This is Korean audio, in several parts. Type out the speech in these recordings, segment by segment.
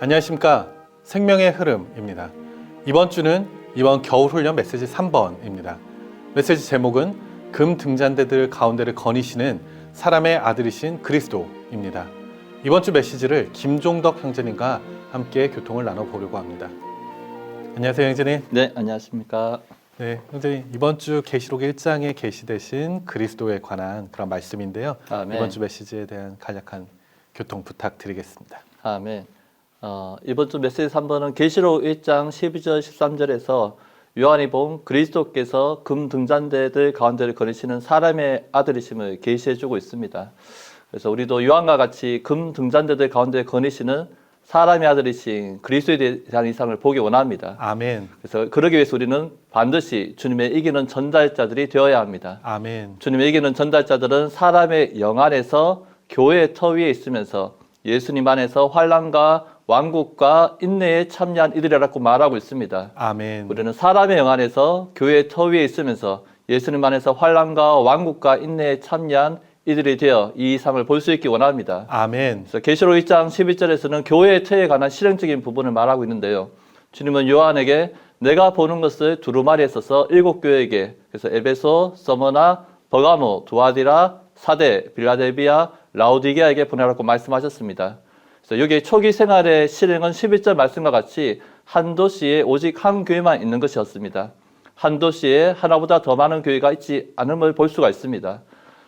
안녕하십니까. 생명의 흐름입니다. 이번 주는 이번 겨울 훈련 메시지 3번입니다. 메시지 제목은 금 등잔대들 가운데를 거니시는 사람의 아들이신 그리스도입니다. 이번 주 메시지를 김종덕 형제님과 함께 교통을 나눠보려고 합니다. 안녕하세요, 형제님. 네, 안녕하십니까. 네, 형제님. 이번 주 계시록 1장에 계시되신 그리스도에 관한 그런 말씀인데요. 아멘. 이번 주 메시지에 대한 간략한 교통 부탁드리겠습니다. 아멘. 어, 이번 주 메시지 3번은 계시록 1장 12절 13절에서 요한이 본 그리스도께서 금 등잔대들 가운데를 거니시는 사람의 아들이심을 계시해 주고 있습니다. 그래서 우리도 요한과 같이 금 등잔대들 가운데 거니시는 사람의 아들이신 그리스도에 대한 이상을 보기 원합니다. 아멘. 그래서 그러기 위해서 우리는 반드시 주님의 이기는 전달자들이 되어야 합니다. 아멘. 주님의 이기는 전달자들은 사람의 영 안에서 교회의 터 위에 있으면서 예수님 안에서 환란과 왕국과 인내에 참여한 이들이라고 말하고 있습니다. 아멘. 우리는 사람의 영 안에서 교회의 터 위에 있으면서 예수님 안에서 환란과 왕국과 인내에 참여한 이들이 되어 이 이상을 볼 수 있기 원합니다. 아멘. 그래서 계시록 1장 11절에서는 교회의 터에 관한 실행적인 부분을 말하고 있는데요. 주님은 요한에게 내가 보는 것을 두루마리에 써서 일곱 교회에게 그래서 에베소, 서머나, 버가모, 두아디라, 사대, 빌라델비아, 라우디게아에게 보내라고 말씀하셨습니다. 그래서 여기 초기 생활의 실행은 11절 말씀과 같이 한 도시에 오직 한 교회만 있는 것이었습니다. 한 도시에 하나보다 더 많은 교회가 있지 않음을 볼 수가 있습니다.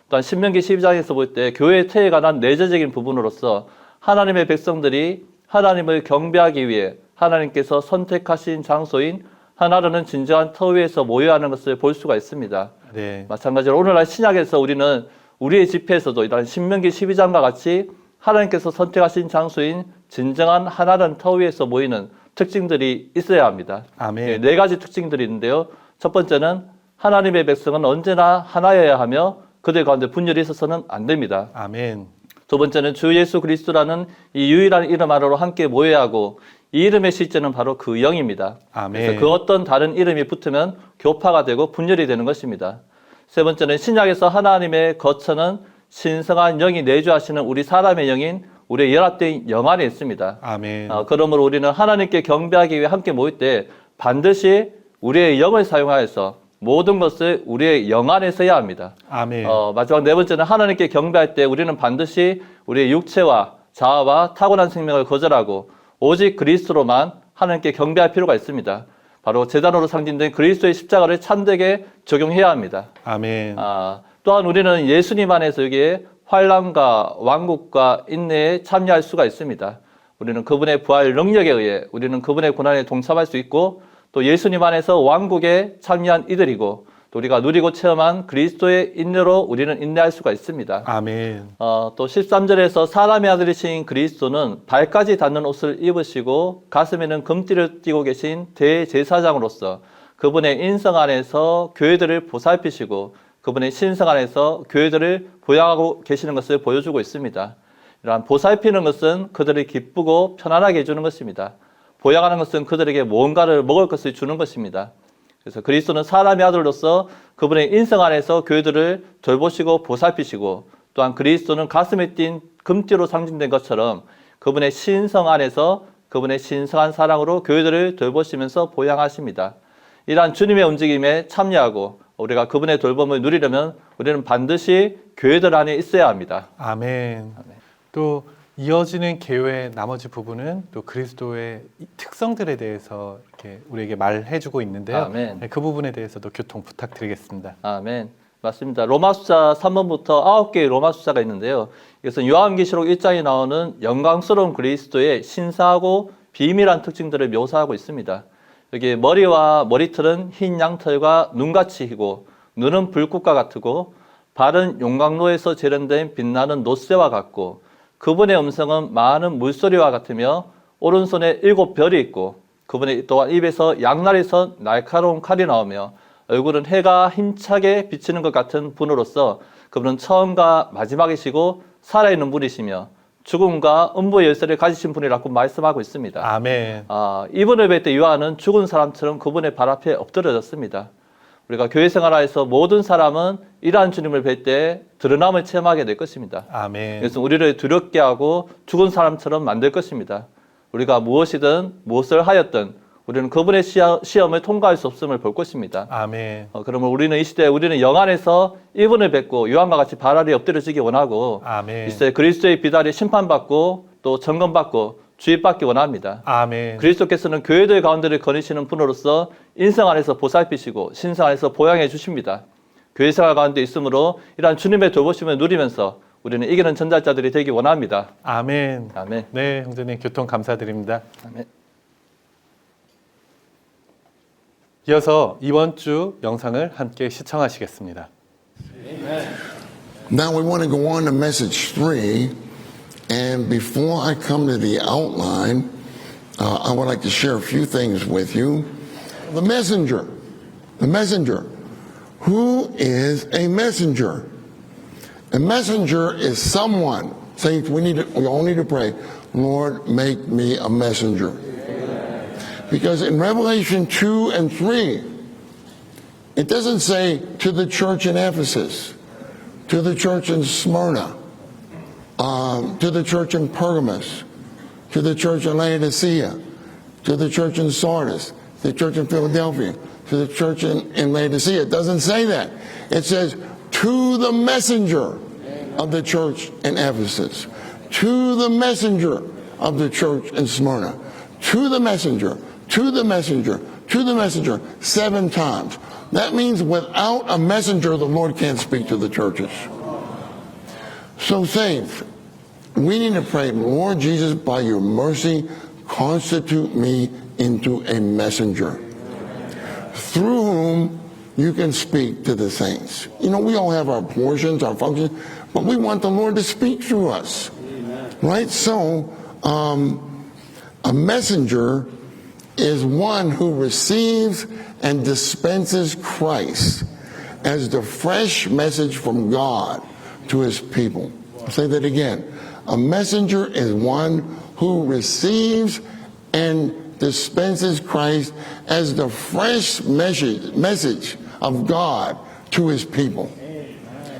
또한 신명기 12장에서 볼 때 교회의 태에 관한 내재적인 부분으로서 하나님의 백성들이 하나님을 경배하기 위해 하나님께서 선택하신 장소인 하나라는 진정한 터 위에서 모여야 하는 것을 볼 수가 있습니다. 네. 마찬가지로 오늘날 신약에서 우리는 우리의 집회에서도 이런 신명기 12장과 같이 하나님께서 선택하신 장소인 진정한 하나라는 터 위에서 모이는 특징들이 있어야 합니다. 아멘. 예, 네 가지 특징들이 있는데요. 첫 번째는 하나님의 백성은 언제나 하나여야 하며 그들 가운데 분열이 있어서는 안 됩니다. 아멘. 두 번째는 주 예수 그리스도라는 이 유일한 이름 아래로 함께 모여야 하고 이 이름의 실제는 바로 그 영입니다. 아멘. 그래서 그 어떤 다른 이름이 붙으면 교파가 되고 분열이 되는 것입니다. 세 번째는 신약에서 하나님의 거처는 신성한 영이 내주하시는 우리 사람의 영인 우리의 연합된 영 안에 있습니다. 아멘. 어, 그러므로 우리는 하나님께 경배하기 위해 함께 모일 때 반드시 우리의 영을 사용하여서 모든 것을 우리의 영 안에 써야 합니다. 아멘. 어, 마지막 네 번째는 하나님께 경배할 때 우리는 반드시 우리의 육체와 자아와 타고난 생명을 거절하고 오직 그리스도로만 하나님께 경배할 필요가 있습니다. 바로 재단으로 상징된 그리스도의 십자가를 참되게 적용해야 합니다. 아멘. 아, 또한 우리는 예수님 안에서 여기에 환란과 왕국과 인내에 참여할 수가 있습니다. 우리는 그분의 부활 능력에 의해 우리는 그분의 고난에 동참할 수 있고 또 예수님 안에서 왕국에 참여한 이들이고 또 우리가 누리고 체험한 그리스도의 인내로 우리는 인내할 수가 있습니다. 아멘. 어, 또 13절에서 사람의 아들이신 그리스도는 발까지 닿는 옷을 입으시고 가슴에는 금띠를 띠고 계신 대제사장으로서 그분의 인성 안에서 교회들을 보살피시고 그분의 신성 안에서 교회들을 보양하고 계시는 것을 보여주고 있습니다. 이러한 보살피는 것은 그들을 기쁘고 편안하게 해주는 것입니다. 보양하는 것은 그들에게 뭔가를 먹을 것을 주는 것입니다. 그래서 그리스도는 사람의 아들로서 그분의 인성 안에서 교회들을 돌보시고 보살피시고 또한 그리스도는 가슴에 띈 금띠로 상징된 것처럼 그분의 신성 안에서 그분의 신성한 사랑으로 교회들을 돌보시면서 보양하십니다. 이러한 주님의 움직임에 참여하고 우리가 그분의 돌봄을 누리려면 우리는 반드시 교회들 안에 있어야 합니다. 아멘. 또 이어지는 계획의 나머지 부분은 또 그리스도의 이 특성들에 대해서 이렇게 우리에게 말해주고 있는데요. 아멘. 네, 그 부분에 대해서도 교통 부탁드리겠습니다. 아멘. 맞습니다. 로마 숫자 3번부터 9개의 로마 숫자가 있는데요. 이것은 요한계시록 1장에 나오는 영광스러운 그리스도의 신사하고 비밀한 특징들을 묘사하고 있습니다. 여기 머리와 머리털은 흰 양털과 눈같이 희고 눈은 불꽃과 같고 발은 용광로에서 재련된 빛나는 노쇠와 같고 그분의 음성은 많은 물소리와 같으며 오른손에 일곱 별이 있고 그분의 또한 입에서 양날에서 날카로운 칼이 나오며 얼굴은 해가 힘차게 비치는 것 같은 분으로서 그분은 처음과 마지막이시고 살아있는 분이시며 죽음과 음부의 열쇠를 가지신 분이라고 말씀하고 있습니다. 아멘. 아, 이분을 뵐때 요한은 죽은 사람처럼 그분의 발 앞에 엎드려졌습니다. 우리가 교회 생활하에서 모든 사람은 이러한 주님을 뵐 때 드러남을 체험하게 될 것입니다. 아멘. 그래서 우리를 두렵게 하고 죽은 사람처럼 만들 것입니다. 우리가 무엇이든 무엇을 하였든 우리는 그분의 시험을 통과할 수 없음을 볼 것입니다. 아멘. 어, 그러면 우리는 이 시대에 우리는 영 안에서 이분을 뵙고 요한과 같이 발 아래 엎드려지기 원하고 아멘. 이 시대에 그리스도의 비달이 심판받고 또 점검받고 주입받기 원합니다. 아멘. 그리스도께서는 교회들 가운데를 거니시는 분으로서 인성 안에서 보살피시고 신성 안에서 보양해 주십니다. 교회 생활 가운데 있으므로 이러한 주님의 돌보심을 누리면서 우리는 이기는 전달자들이 되기 원합니다. 아멘. 아멘. 네, 형제님 교통 감사드립니다. 아멘. 이어서 이번 주 영상을 함께 시청하시겠습니다. Now we want to go on to message three. And before I come to the outline, uh, I would like to share a few things with you. The messenger. The messenger. Who is a messenger? A messenger is someone. Saints, we need to, we all need to pray, Lord, make me a messenger. Because in Revelation 2 and 3, it doesn't say to the church in Ephesus, to the church in Smyrna, um, to the church in Pergamos, to the church in Laodicea, to the church in Sardis, the church in Philadelphia, to the church in, in Laodicea. It doesn't say that. It says to the messenger of the church in Ephesus, to the messenger of the church in Smyrna, to the messenger, to the messenger, to the messenger, seven times. That means without a messenger, the Lord can't speak to the churches. So, saints, we need to pray, Lord Jesus, by your mercy, constitute me into a messenger through whom you can speak to the saints. You know, we all have our portions, our functions, but we want the Lord to speak through us. Right? So, um, a messenger is one who receives and dispenses Christ as the fresh message from God to his people. I'll say that again. A messenger is one who receives and dispenses Christ as the fresh message, message of God to his people.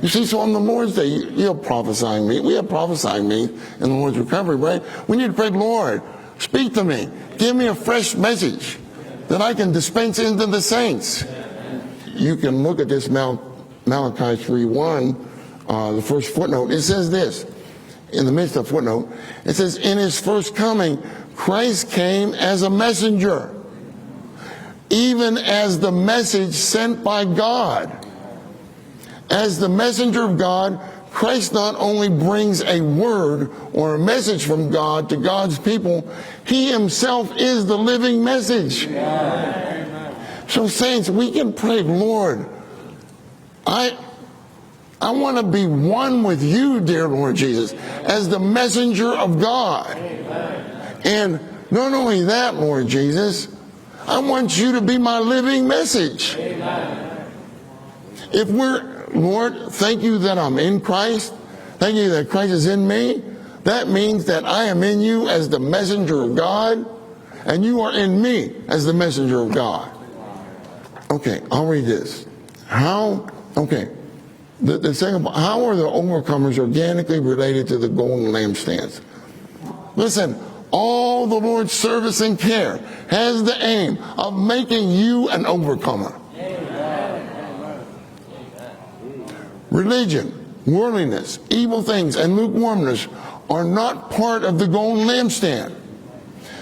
You see, so on the Lord's Day, you- you're prophesying me. We have prophesying me in the Lord's recovery, right? We need to pray, Lord, speak to me. Give me a fresh message that I can dispense into the saints. You can look at this Mal- Malachi 3.1, uh, the first footnote. It says this, in the midst of footnote, it says, in his first coming, Christ came as a messenger, even as the message sent by God. As the messenger of God, Christ not only brings a word or a message from God to God's people, he himself is the living message. So, saints, we can pray, Lord, I, I want to be one with you, dear Lord Jesus, as the messenger of God. And not only that, Lord Jesus, I want you to be my living message. If we're, Lord, thank you that I'm in Christ. Thank you that Christ is in me. That means that I am in you as the messenger of God, and you are in me as the messenger of God. Okay, I'll read this. How, okay, the, the second, how are the overcomers organically related to the golden lampstands? Listen, all the Lord's service and care has the aim of making you an overcomer. Religion, worldliness, evil things, and lukewarmness are not part of the golden lampstand.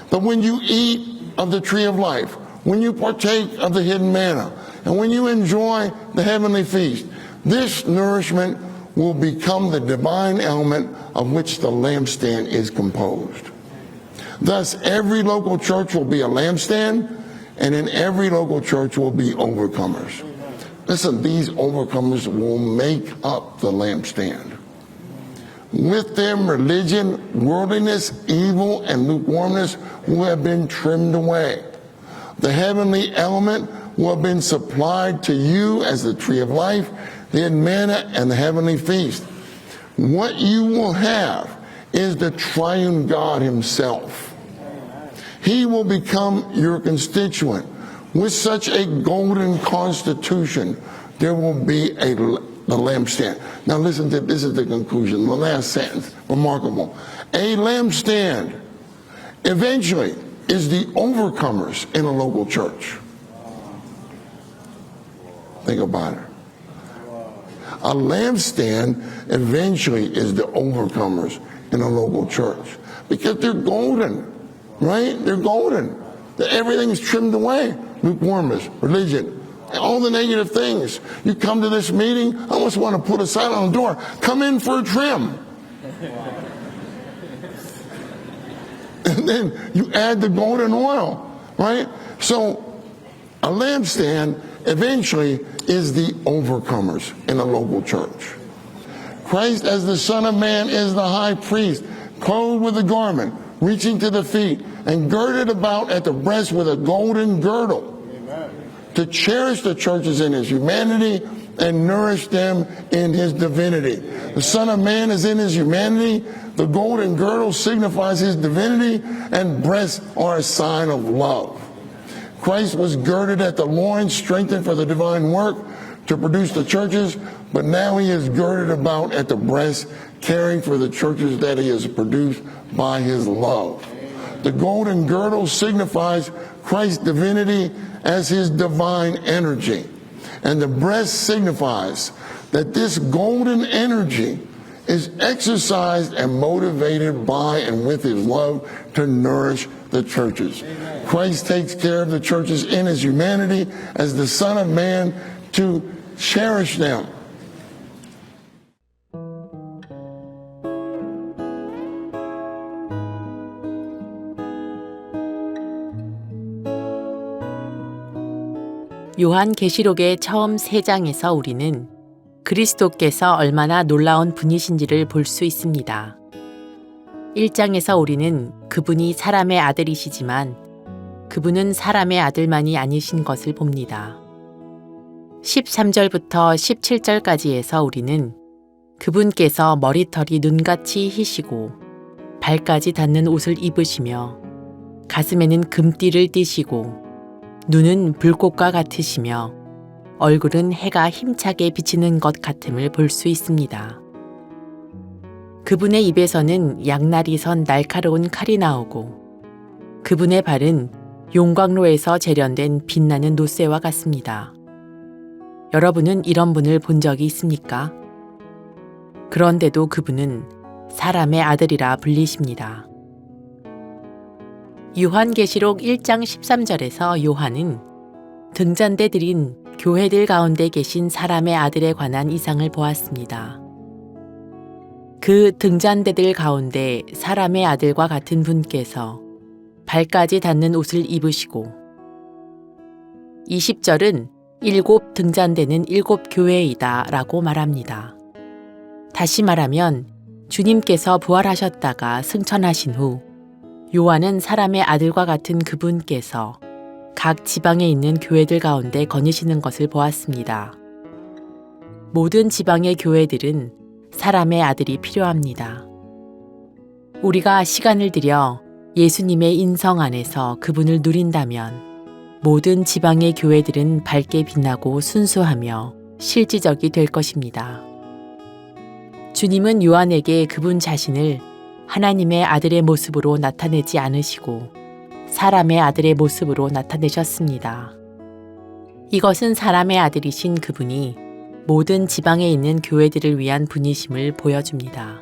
But when you eat of the tree of life, when you partake of the hidden manna, and when you enjoy the heavenly feast, this nourishment will become the divine element of which the lampstand is composed. Thus, every local church will be a lampstand, and in every local church will be overcomers. Listen, these overcomers will make up the lampstand. With them, religion, worldliness, evil, and lukewarmness will have been trimmed away. The heavenly element will have been supplied to you as the tree of life, the manna, and the heavenly feast. What you will have is the triune God Himself. He will become your constituent. With such a golden constitution, there will be a the lampstand. Now listen to this is the conclusion, the last sentence, remarkable. A lampstand eventually is the overcomers in a local church. Think about it. A lampstand eventually is the overcomers in a local church because they're golden, right? They're golden. Everything's trimmed away. Lukewarmness, religion, all the negative things. You come to this meeting, I almost want to put a sign on the door. Come in for a trim. and then you add the golden oil, right? So a lampstand eventually is the overcomers in a local church. Christ, as the Son of Man, is the high priest, clothed with a garment, reaching to the feet, and girded about at the breast with a golden girdle. To cherish the churches in his humanity and nourish them in his divinity. The Son of Man is in his humanity. The golden girdle signifies his divinity, and breasts are a sign of love. Christ was girded at the loins, strengthened for the divine work to produce the churches, but now he is girded about at the breast, caring for the churches that he has produced by his love. The golden girdle signifies Christ's divinity as his divine energy. And the breast signifies that this golden energy is exercised and motivated by and with his love to nourish the churches. Christ takes care of the churches in his humanity as the Son of Man to cherish them. 요한 계시록의 처음 세 장에서 우리는 그리스도께서 얼마나 놀라운 분이신지를 볼 수 있습니다. 1장에서 우리는 그분이 사람의 아들이시지만 그분은 사람의 아들만이 아니신 것을 봅니다. 13절부터 17절까지에서 우리는 그분께서 머리털이 눈같이 희시고 발까지 닿는 옷을 입으시며 가슴에는 금띠를 띠시고 눈은 불꽃과 같으시며 얼굴은 해가 힘차게 비치는 것 같음을 볼 수 있습니다. 그분의 입에서는 양날이 선 날카로운 칼이 나오고 그분의 발은 용광로에서 재련된 빛나는 노쇠와 같습니다. 여러분은 이런 분을 본 적이 있습니까? 그런데도 그분은 사람의 아들이라 불리십니다. 요한계시록 1장 13절에서 요한은 등잔대들인 교회들 가운데 계신 사람의 아들에 관한 이상을 보았습니다. 그 등잔대들 가운데 사람의 아들과 같은 분께서 발까지 닿는 옷을 입으시고 20절은 일곱 등잔대는 일곱 교회이다 라고 말합니다. 다시 말하면 주님께서 부활하셨다가 승천하신 후 요한은 사람의 아들과 같은 그분께서 각 지방에 있는 교회들 가운데 거니시는 것을 보았습니다. 모든 지방의 교회들은 사람의 아들이 필요합니다. 우리가 시간을 들여 예수님의 인성 안에서 그분을 누린다면 모든 지방의 교회들은 밝게 빛나고 순수하며 실지적이 될 것입니다. 주님은 요한에게 그분 자신을 하나님의 아들의 모습으로 나타내지 않으시고 사람의 아들의 모습으로 나타내셨습니다. 이것은 사람의 아들이신 그분이 모든 지방에 있는 교회들을 위한 분이심을 보여줍니다.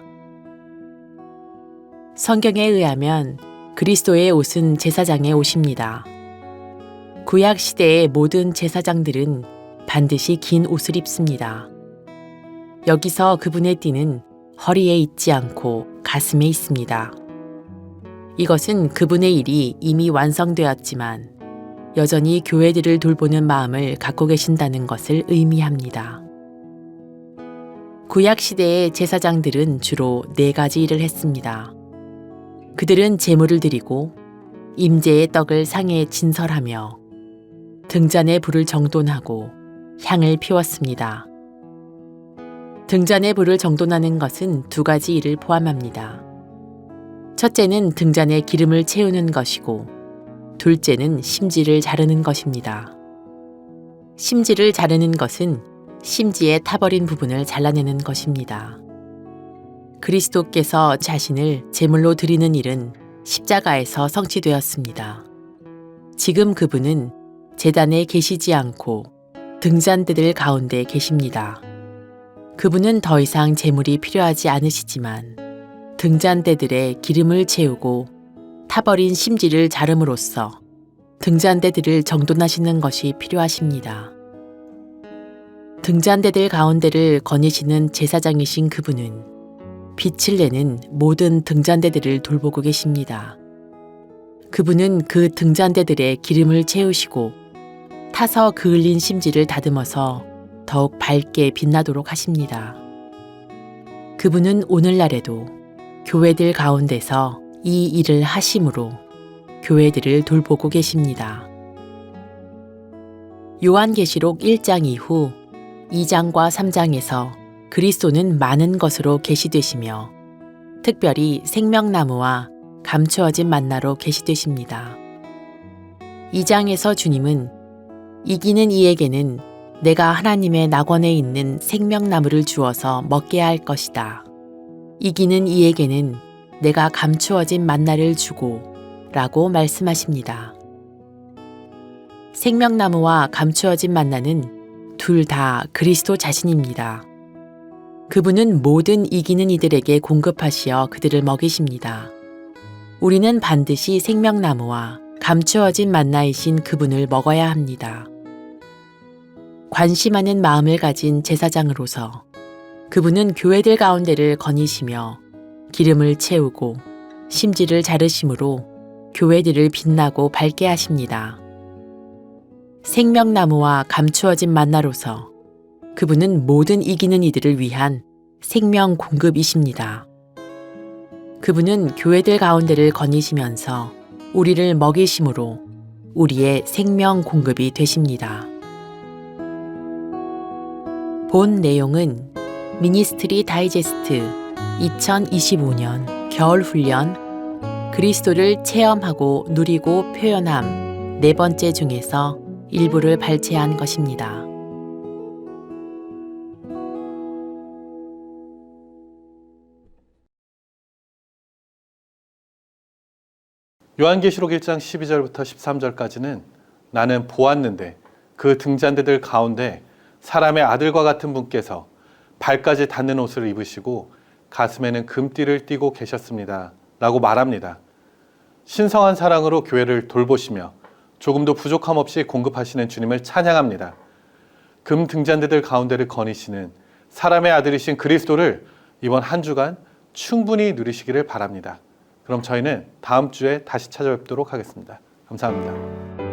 성경에 의하면 그리스도의 옷은 제사장의 옷입니다. 구약 시대의 모든 제사장들은 반드시 긴 옷을 입습니다. 여기서 그분의 띠는 허리에 있지 않고 가슴에 있습니다. 이것은 그분의 일이 이미 완성되었지만 여전히 교회들을 돌보는 마음을 갖고 계신다는 것을 의미합니다. 구약 시대의 제사장들은 주로 네 가지 일을 했습니다. 그들은 제물을 드리고 임재의 떡을 상에 진설하며 등잔에 불을 정돈하고 향을 피웠습니다. 등잔에 불을 정돈하는 것은 두 가지 일을 포함합니다. 첫째는 등잔에 기름을 채우는 것이고, 둘째는 심지를 자르는 것입니다. 심지를 자르는 것은 심지에 타버린 부분을 잘라내는 것입니다. 그리스도께서 자신을 제물로 드리는 일은 십자가에서 성취되었습니다. 지금 그분은 재단에 계시지 않고 등잔대들 가운데 계십니다. 그분은 더 이상 재물이 필요하지 않으시지만 등잔대들에 기름을 채우고 타버린 심지를 자름으로써 등잔대들을 정돈하시는 것이 필요하십니다. 등잔대들 가운데를 거니시는 제사장이신 그분은 빛을 내는 모든 등잔대들을 돌보고 계십니다. 그분은 그 등잔대들의 기름을 채우시고 타서 그을린 심지를 다듬어서 더욱 밝게 빛나도록 하십니다. 그분은 오늘날에도 교회들 가운데서 이 일을 하심으로 교회들을 돌보고 계십니다. 요한계시록 1장 이후 2장과 3장에서 그리스도는 많은 것으로 계시되시며 특별히 생명나무와 감추어진 만나로 계시되십니다. 2장에서 주님은 이기는 이에게는 내가 하나님의 낙원에 있는 생명나무를 주어서 먹게 할 것이다. 이기는 이에게는 내가 감추어진 만나를 주고 라고 말씀하십니다. 생명나무와 감추어진 만나는 둘 다 그리스도 자신입니다. 그분은 모든 이기는 이들에게 공급하시어 그들을 먹이십니다. 우리는 반드시 생명나무와 감추어진 만나이신 그분을 먹어야 합니다. 관심하는 마음을 가진 제사장으로서 그분은 교회들 가운데를 거니시며 기름을 채우고 심지를 자르심으로 교회들을 빛나고 밝게 하십니다. 생명나무와 감추어진 만나로서 그분은 모든 이기는 이들을 위한 생명 공급이십니다. 그분은 교회들 가운데를 거니시면서 우리를 먹이심으로 우리의 생명 공급이 되십니다. 본 내용은 미니스트리 다이제스트 2025년 겨울 훈련 그리스도를 체험하고 누리고 표현함 네 번째 중에서 일부를 발췌한 것입니다. 요한계시록 1장 12절부터 13절까지는 나는 보았는데 그 등잔대들 가운데 사람의 아들과 같은 분께서 발까지 닿는 옷을 입으시고 가슴에는 금띠를 띠고 계셨습니다. 라고 말합니다. 신성한 사랑으로 교회를 돌보시며 조금도 부족함 없이 공급하시는 주님을 찬양합니다. 금 등잔대들 가운데를 거니시는 사람의 아들이신 그리스도를 이번 한 주간 충분히 누리시기를 바랍니다. 그럼 저희는 다음 주에 다시 찾아뵙도록 하겠습니다. 감사합니다.